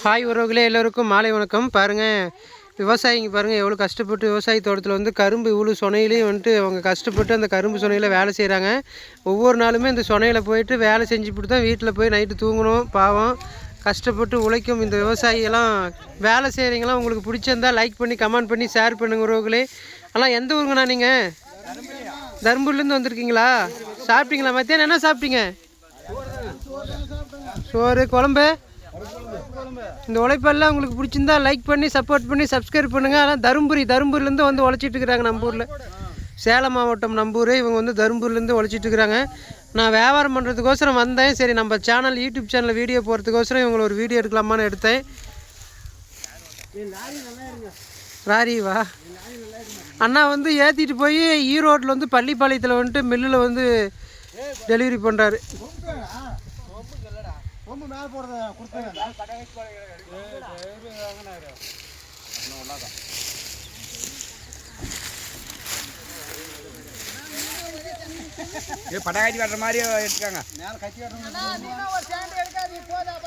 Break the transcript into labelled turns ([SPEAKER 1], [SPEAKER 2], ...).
[SPEAKER 1] Hi உறவுகளே எல்லோருக்கும் மாலை வணக்கம். பாருங்கள் விவசாயிங்க பாருங்கள் எவ்வளோ கஷ்டப்பட்டு விவசாய தோட்டத்தில் வந்து கரும்பு இவ்வளோ சொனையிலையும் வந்துட்டு அவங்க கஷ்டப்பட்டு அந்த கரும்பு சொனையில் வேலை செய்கிறாங்க ஒவ்வொரு நாளுமே இந்த சொனையில் போயிட்டு வேலை செஞ்சுப்பிட்டு தான் வீட்டில் போய் நைட்டு தூங்கணும் பாவம். கஷ்டப்பட்டு உழைக்கும் இந்த விவசாயியெல்லாம் வேலை செய்கிறீங்களாம் உங்களுக்கு பிடிச்சிருந்தா லைக் பண்ணி கமெண்ட் பண்ணி ஷேர் பண்ணுங்க உறவுகளே. ஆனால் எந்த ஊருங்கண்ணா நீங்கள் தர்மபுரிலேருந்து வந்திருக்கீங்களா? சாப்பிட்டீங்களா? மத்தியானம் என்ன சாப்பிட்டீங்க? சோறு குழம்பு. இந்த உழைப்பெல்லாம் உங்களுக்கு பிடிச்சிருந்தா லைக் பண்ணி சப்போர்ட் பண்ணி சப்ஸ்கிரைப் பண்ணுங்கள் ஆனால் தருமபுரி தருமபுரிலேருந்து வந்து உழைச்சிட்டு இருக்கிறாங்க நம்ம ஊரில். சேலம் மாவட்டம் நம்பூர். இவங்க வந்து தருமபுரிலேருந்து உழைச்சிட்டு இருக்கிறாங்க. நான் வியாபாரம் பண்ணுறதுக்கோசரம் வந்தேன். சரி நம்ம சேனல் யூடியூப் சேனலில் வீடியோ போகிறதுக்கோசரம் இவங்களை ஒரு வீடியோ எடுக்கலாமான்னு எடுத்தேன். ராரிவா அண்ணா வந்து ஏற்றிட்டு போய் ஈரோட்டில் வந்து பள்ளிப்பாளையத்தில் வந்துட்டு மில்லில் வந்து டெலிவரி பண்ணுறாரு
[SPEAKER 2] ரொம்ப மேலே போகிறத கொடுத்தேன்
[SPEAKER 3] இது பட்டாக்காட்டி வர்ற மாதிரி எடுத்துக்காங்க
[SPEAKER 2] மேலே கட்டி கட்டணும்